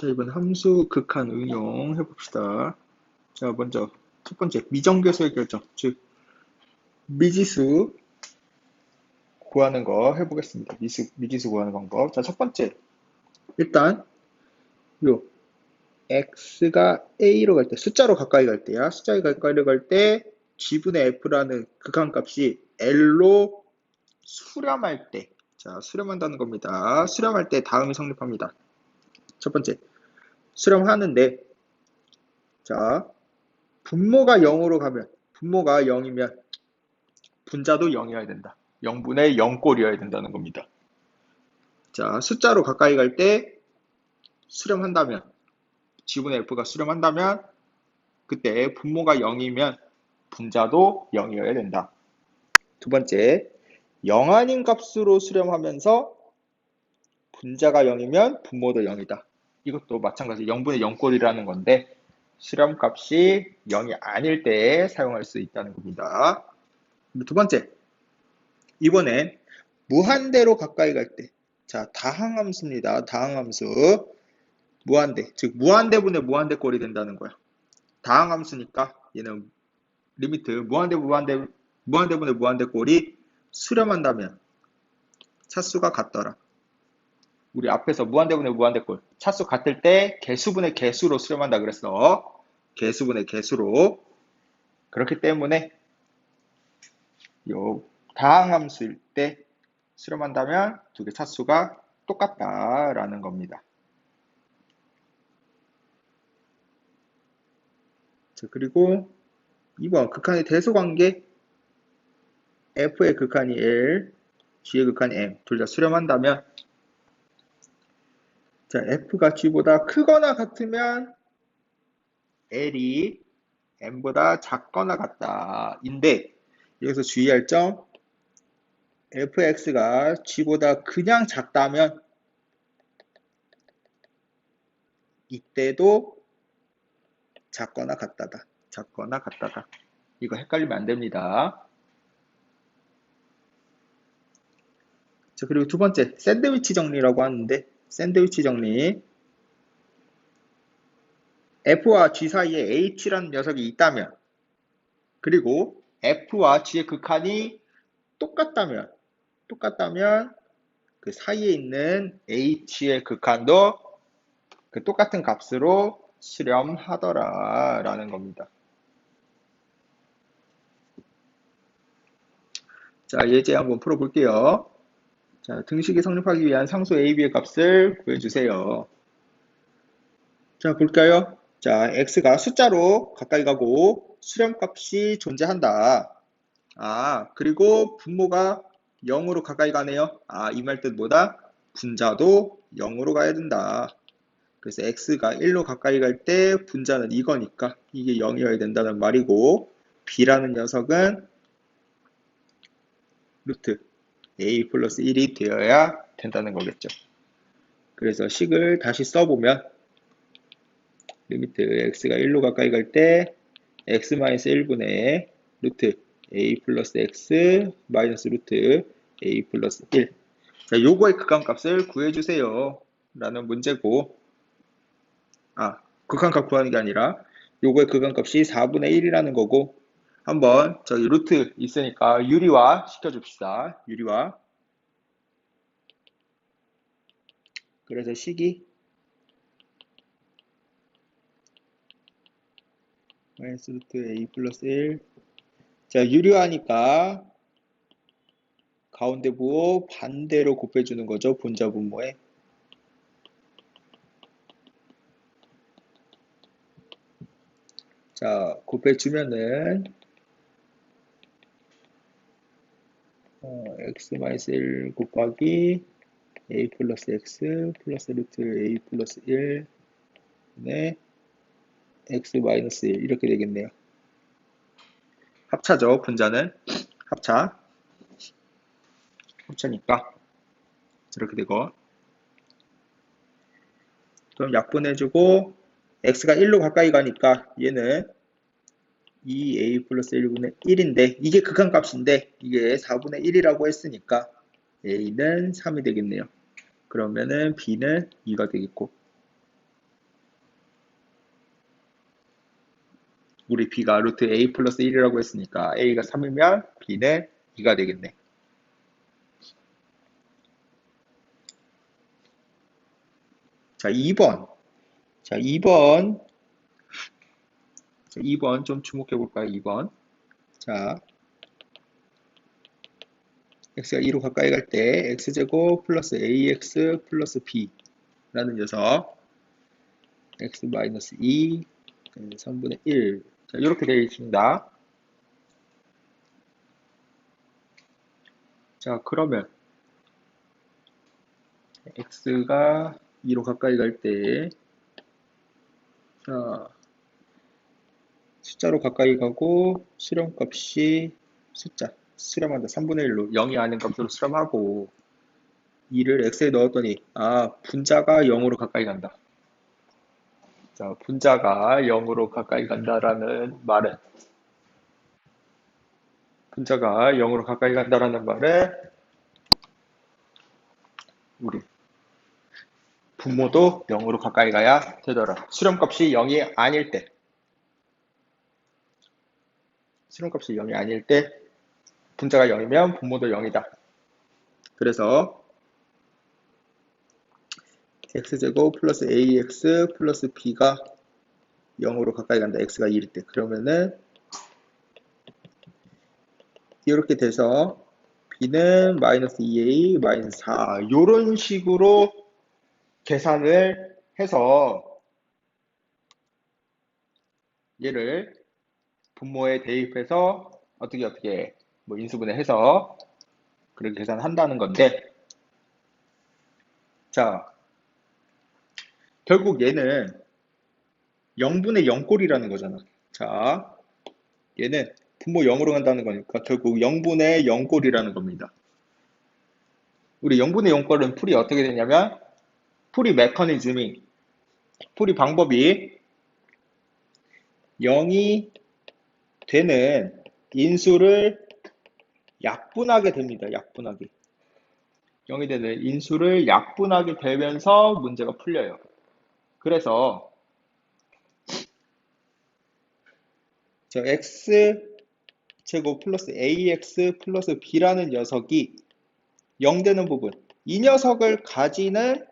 자, 이번 함수 극한 응용 해봅시다. 자, 먼저 첫 번째 미정계수의 결정, 즉 미지수 구하는 거 해보겠습니다. 미수, 미지수 구하는 방법. 자, 첫 번째 일단 요 x가 a로 갈 때, 숫자로 가까이 갈 때야. 숫자에 가까이 갈때 g분의 f라는 극한값이 l로 수렴할 때, 자 수렴한다는 겁니다. 수렴할 때 다음이 성립합니다. 첫 번째, 수렴하는데, 자, 분모가 0으로 가면, 분모가 0이면, 분자도 0이어야 된다. 0분의 0꼴이어야 된다는 겁니다. 자, 숫자로 가까이 갈 때, 수렴한다면, 지분의 F가 수렴한다면, 그때 분모가 0이면, 분자도 0이어야 된다. 두 번째, 0 아닌 값으로 수렴하면서, 분자가 0이면 분모도 0이다. 이것도 마찬가지 0분의 0꼴이라는 건데 수렴값이 0이 아닐 때 사용할 수 있다는 겁니다. 두 번째, 이번엔 무한대로 가까이 갈 때, 자 다항함수입니다. 다항함수 무한대, 즉 무한대분의 무한대꼴이 된다는 거야. 다항함수니까 얘는 리미트 무한대 무한대 무한대분의 무한대꼴이 수렴한다면 차수가 같더라. 우리 앞에서 무한대분의 무한대꼴 차수 같을 때 개수분의 개수로 수렴한다 그랬어. 개수분의 개수로. 그렇기 때문에 요 다항함수일 때 수렴한다면 두 개 차수가 똑같다라는 겁니다. 자, 그리고 2번 극한의 대소관계 f의 극한이 L, g의 극한이 M 둘 다 수렴한다면 자, F가 G보다 크거나 같으면 L이 M보다 작거나 같다. 인데, 여기서 주의할 점, fx가 g보다 그냥 작다면 이때도 작거나 같다다. 작거나 같다다. 이거 헷갈리면 안 됩니다. 자, 그리고 두 번째, 샌드위치 정리라고 하는데, 샌드위치 정리. F와 G 사이에 H라는 녀석이 있다면, 그리고 F와 G의 극한이 똑같다면, 똑같다면, 그 사이에 있는 H의 극한도 그 똑같은 값으로 수렴하더라 라는 겁니다. 자, 예제 한번 풀어볼게요. 자, 등식이 성립하기 위한 상수 a, b의 값을 구해주세요. 자, 볼까요? 자, x가 숫자로 가까이 가고 수렴값이 존재한다. 아, 그리고 분모가 0으로 가까이 가네요. 아, 이 말뜻 뭐다? 분자도 0으로 가야 된다. 그래서 x가 1로 가까이 갈 때 분자는 이거니까 이게 0이어야 된다는 말이고 b라는 녀석은 루트 a 플러스 1이 되어야 된다는 거겠죠. 그래서 식을 다시 써보면 리미트 x가 1로 가까이 갈 때 x-1분의 루트 a 플러스 x 마이너스 루트 a 플러스 1 자, 요거의 극한값을 구해주세요. 라는 문제고. 아 극한값 구하는 게 아니라 요거의 극한값이 4분의 1이라는 거고 한번 저기 루트 있으니까 유리화 시켜줍시다. 유리화. 그래서 식이 마이너스 루트 a 플러스 1. 자, 유리화니까 가운데 부호 반대로 곱해주는 거죠. 분자 분모에. 자, 곱해주면은 어, x-1 곱하기 a 플러스 x 플러스 루트 a 플러스 1 네, x 마이너스 1 이렇게 되겠네요. 합차죠. 분자는 합차. 합차니까 이렇게 되고 그럼 약분해주고 x가 1로 가까이 가니까 얘는 2a 플러스 1분의 1인데 이게 극한값인데 이게 4분의 1이라고 했으니까 a는 3이 되겠네요. 그러면은 b는 2가 되겠고 우리 b가 루트 a 플러스 1이라고 했으니까 a가 3이면 b는 2가 되겠네. 자, 2번. 자, 2번 자, 2번 좀 주목해 볼까요? 2번. 자, x가 2로 가까이 갈 때 x제곱 플러스 ax 플러스 b라는 녀석 x 마이너스 2 3분의 1 자, 이렇게 되어 있습니다. 자, 그러면 x가 2로 가까이 갈 때 자, 숫자로 가까이 가고 수렴값이 숫자 수렴한다. 3분의 1로 0이 아닌 값으로 수렴하고 2를 x에 넣었더니 아 분자가 0으로 가까이 간다. 자 분자가 0으로 가까이 간다라는 말은 분자가 0으로 가까이 간다라는 말은 우리 분모도 0으로 가까이 가야 되더라. 수렴값이 0이 아닐 때 수렴값이 0이 아닐 때 분자가 0이면 분모도 0이다. 그래서 x제곱 플러스 ax 플러스 b가 0으로 가까이 간다. x가 1일 때. 그러면은 이렇게 돼서 b는 마이너스 2a 마이너스 4 이런 식으로 계산을 해서 얘를 분모에 대입해서 어떻게 어떻게 뭐 인수분해 해서 그렇게 계산한다는 건데. 자 결국 얘는 0분의 0꼴이라는 거잖아. 자 얘는 분모 0으로 간다는 거니까 결국 0분의 0꼴이라는 겁니다. 우리 0분의 0꼴은 풀이 어떻게 되냐면 풀이 메커니즘이 풀이 방법이 0이 되는 인수를 약분하게 됩니다. 약분하게. 0이 되는 인수를 약분하게 되면서 문제가 풀려요. 그래서 저 x 제곱 플러스 ax 플러스 b라는 녀석이 0 되는 부분 이 녀석을 가지는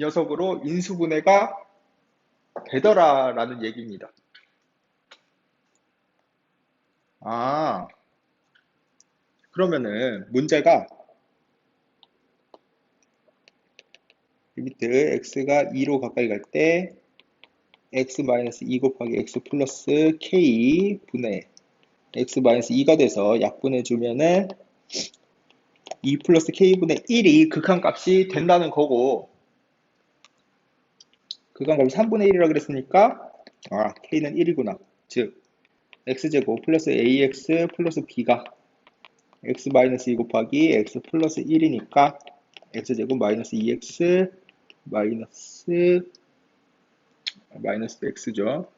녀석으로 인수분해가 되더라라는 얘기입니다. 아, 그러면은 문제가 리미트 x가 2로 가까이 갈 때 x 마이너스 2 곱하기 x 플러스 k 분의 x 마이너스 2가 돼서 약분해 주면은 2 플러스 k분의 1이 극한값이 된다는 거고. 극한값이 3분의 1이라 그랬으니까 아 k는 1이구나. 즉 x제곱 플러스 ax 플러스 b가 x 마이너스 2 곱하기 x 플러스 1이니까 x제곱 마이너스 2x 마이너스 마이너스 x죠.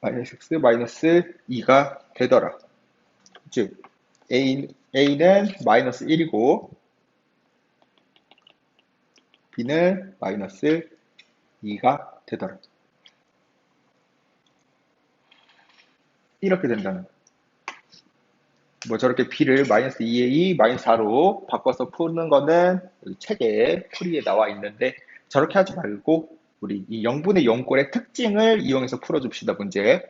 마이너스 x 마이너스 2가 되더라. 즉 a, a는 마이너스 1이고 b는 마이너스 2가 되더라. 이렇게 된다는 뭐 저렇게 b를 마이너스 2에 2, 마이너스 4로 바꿔서 푸는 거는 책에 풀이에 나와 있는데 저렇게 하지 말고 우리 이 0분의 0꼴의 특징을 이용해서 풀어줍시다 문제.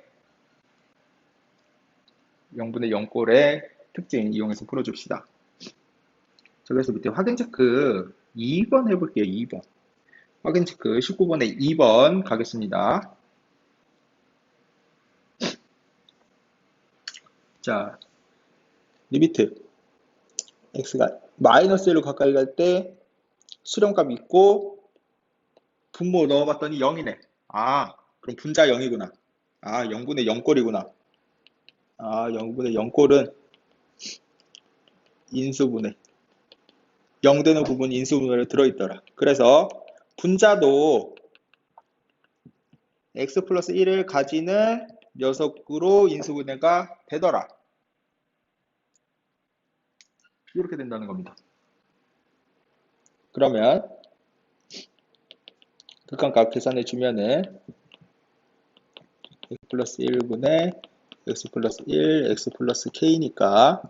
0분의 0꼴의 특징 이용해서 풀어줍시다. 그래서 밑에 확인 체크 2번 해볼게요 2번 확인 체크 19번에 2번 가겠습니다 자, 리미트 x가 마이너스 1로 가까이 갈 때 수렴값 있고 분모 넣어봤더니 0이네. 아, 그럼 분자 0이구나. 아, 0분의 0꼴이구나. 아, 0분의 0꼴은 인수분해. 0 되는 부분 인수분해로 들어있더라. 그래서 분자도 x 플러스 1을 가지는 녀석으로 인수분해가 되더라. 이렇게 된다는 겁니다. 그러면 극한값 계산해 주면은 x 플러스 1분의 x 플러스 1, x 플러스 k니까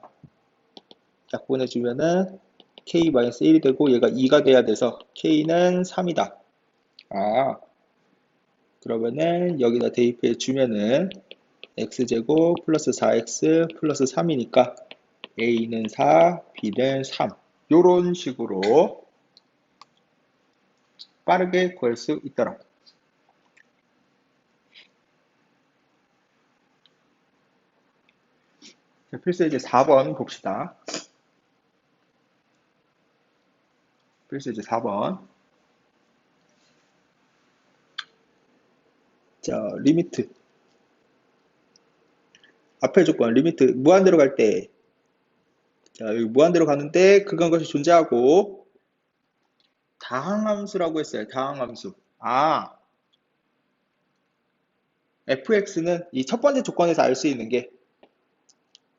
약분해 주면은 k 마이너스 1이 되고 얘가 2가 돼야 돼서 k는 3이다. 아 그러면은 여기다 대입해 주면은 x제곱 플러스 4x 플러스 3이니까 a는 4, b는 3 요런 식으로 빠르게 구할 수. 자, 필수 이제 4번 봅시다. 필수 이제 4번. 자, 리미트. 앞에 조건, 리미트, 무한대로 갈 때. 자, 여기 무한대로 가는데, 그건 것이 존재하고, 다항함수라고 했어요. 다항함수. 아, fx는 이 첫 번째 조건에서 알 수 있는 게,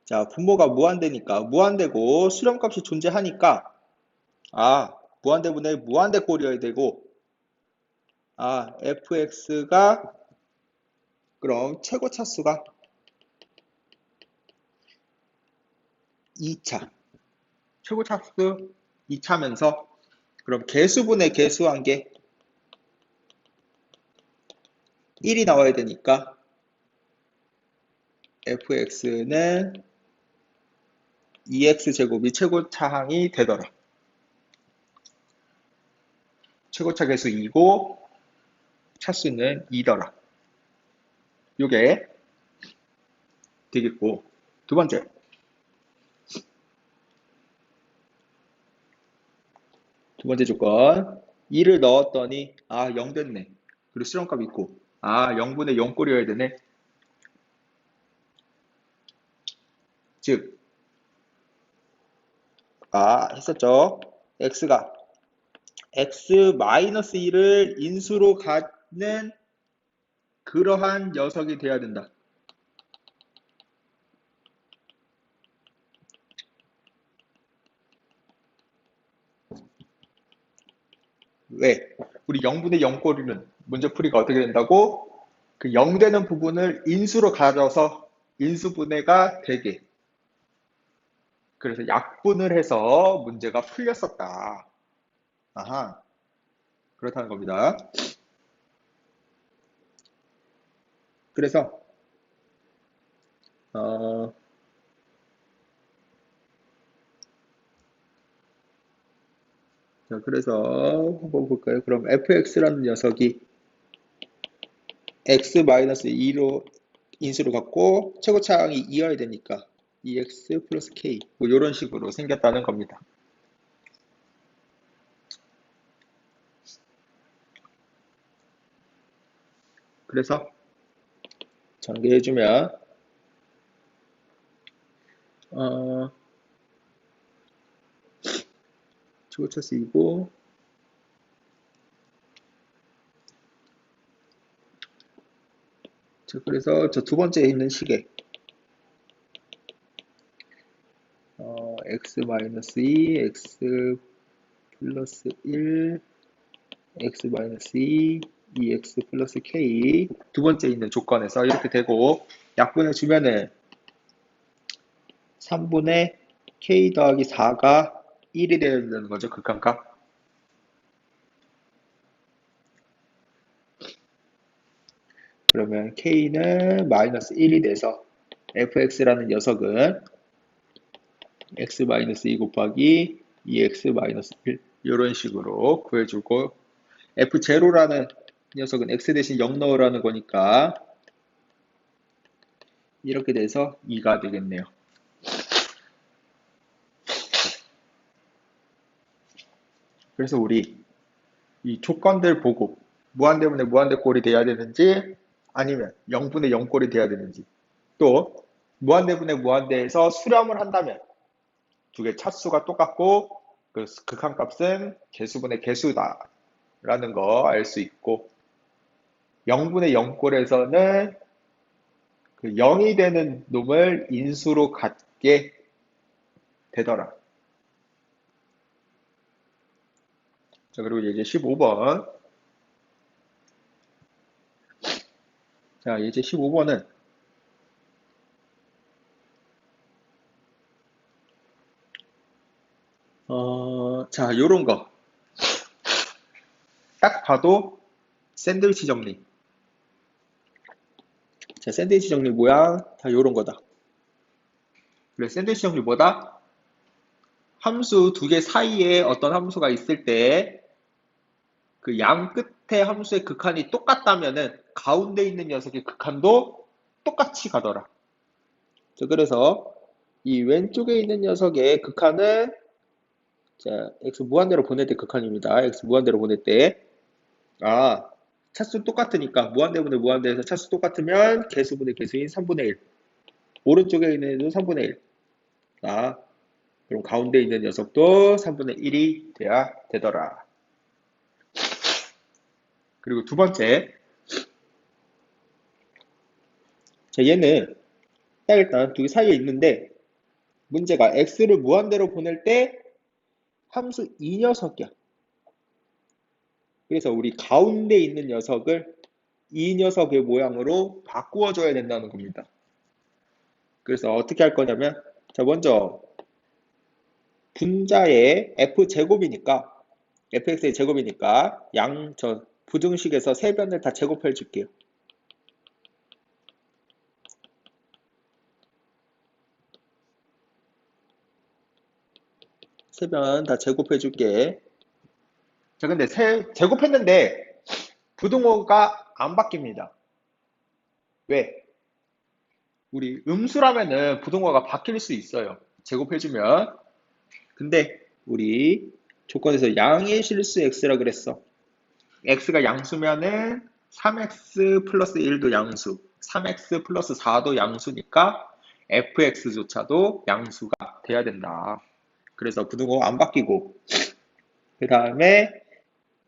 자, 분모가 무한대니까, 무한대고, 수렴값이 존재하니까, 아, 무한대분의 무한대 꼴이어야 되고, 아, fx가, 그럼 최고 차수가 2차. 최고 차수 2차면서, 그럼 개수분의 개수한 게 1이 나와야 되니까 fx는 2x제곱이 최고 차항이 되더라. 최고차 개수 2고 차수는 2더라. 요게 되겠고 두 번째 두 번째 조건 2를 넣었더니 아 0 됐네. 그리고 수렴값 있고 아 0분의 0 꼴이어야 되네. 즉 아, 했었죠. x가 x-1을 인수로 갖는 그러한 녀석이 돼야 된다. 왜? 우리 0분의 0꼴이는 문제풀이가 어떻게 된다고? 그 0 되는 부분을 인수로 가져서 인수분해가 되게 그래서 약분을 해서 문제가 풀렸었다. 아하. 그렇다는 겁니다. 그래서 어, 자, 그래서 한번 볼까요? 그럼 fx라는 녀석이 x-2로 인수로 갖고 최고차항이 2여야 되니까 2x 플러스 k 뭐 이런 식으로 생겼다는 겁니다. 그래서 전개해주면 어, 최고차수이고 자, 그래서 저 두 번째에 있는 식에 어, x-2, x 플러스 1, x-2, 2x 플러스 k 두 번째 있는 조건에서 이렇게 되고 약분해 주면은 3분의 k 더하기 4가 1이 되야 되는 거죠 극한값 그러면 k는 마이너스 1이 돼서 fx라는 녀석은 x-2 곱하기 2x-1 이런 식으로 구해주고 f0라는 녀석은 x 대신 0 넣으라는 거니까 이렇게 돼서 2가 되겠네요. 그래서 우리 이 조건들 보고 무한대분의 무한대꼴이 돼야 되는지 아니면 0분의 0꼴이 돼야 되는지 또 무한대분의 무한대에서 수렴을 한다면 두 개 차수가 똑같고 그 극한값은 개수분의 개수다 라는 거 알 수 있고 0분의 0꼴에서는 그 0이 되는 놈을 인수로 갖게 되더라. 자, 그리고 이제 15번. 자, 이제 15번은 어, 자, 요런 거. 딱 봐도 샌드위치 정리. 자, 샌드위치 정리 모양 다 요런 거다. 그래, 샌드위치 정리 뭐다? 함수 두 개 사이에 어떤 함수가 있을 때 그 양 끝에 함수의 극한이 똑같다면은 가운데 있는 녀석의 극한도 똑같이 가더라. 자, 그래서 이 왼쪽에 있는 녀석의 극한은 자, x 무한대로 보낼 때 극한입니다. x 무한대로 보낼 때 아, 차수 똑같으니까 무한대분의 무한대에서 차수 똑같으면 개수분의 개수인 3분의 1 오른쪽에 있는 애도 3분의 1 아, 그럼 가운데 있는 녀석도 3분의 1이 돼야 되더라. 그리고 두 번째 자, 얘는 딱 일단 두 개 사이에 있는데 문제가 x를 무한대로 보낼 때 함수 이 녀석이야. 그래서 우리 가운데 있는 녀석을 이 녀석의 모양으로 바꾸어 줘야 된다는 겁니다. 그래서 어떻게 할 거냐면 자 먼저 분자의 f제곱이니까 fx의 제곱이니까 양 저 부등식에서 세 변을 다 제곱해 줄게요. 세 변 다 제곱해 줄게. 자, 근데 세, 제곱했는데 부등호가 안 바뀝니다. 왜? 우리 음수라면은 부등호가 바뀔 수 있어요. 제곱해주면. 근데 우리 조건에서 양의 실수 x라 그랬어. x가 양수면은 3x 플러스 1도 양수, 3x 플러스 4도 양수니까 fx조차도 양수가 돼야 된다. 그래서 부등호 안 바뀌고 그 다음에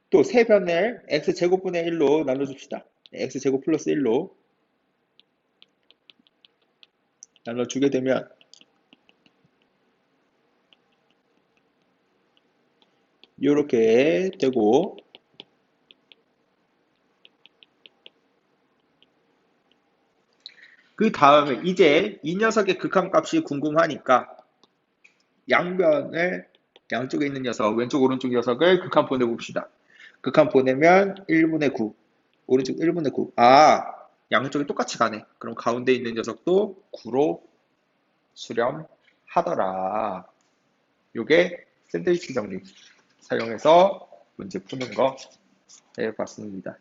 또 세 변을 x제곱분의 1로 나눠줍시다. x제곱 플러스 1로 나눠주게 되면 이렇게 되고 그 다음에 이제 이 녀석의 극한값이 궁금하니까 양변을 양쪽에 있는 녀석, 왼쪽 오른쪽 녀석을 극한 보내봅시다. 극한 보내면 1분의 9, 오른쪽 1분의 9. 아, 양쪽이 똑같이 가네. 그럼 가운데 있는 녀석도 9로 수렴하더라. 요게 샌드위치 정리 사용해서 문제 푸는 거 해봤습니다.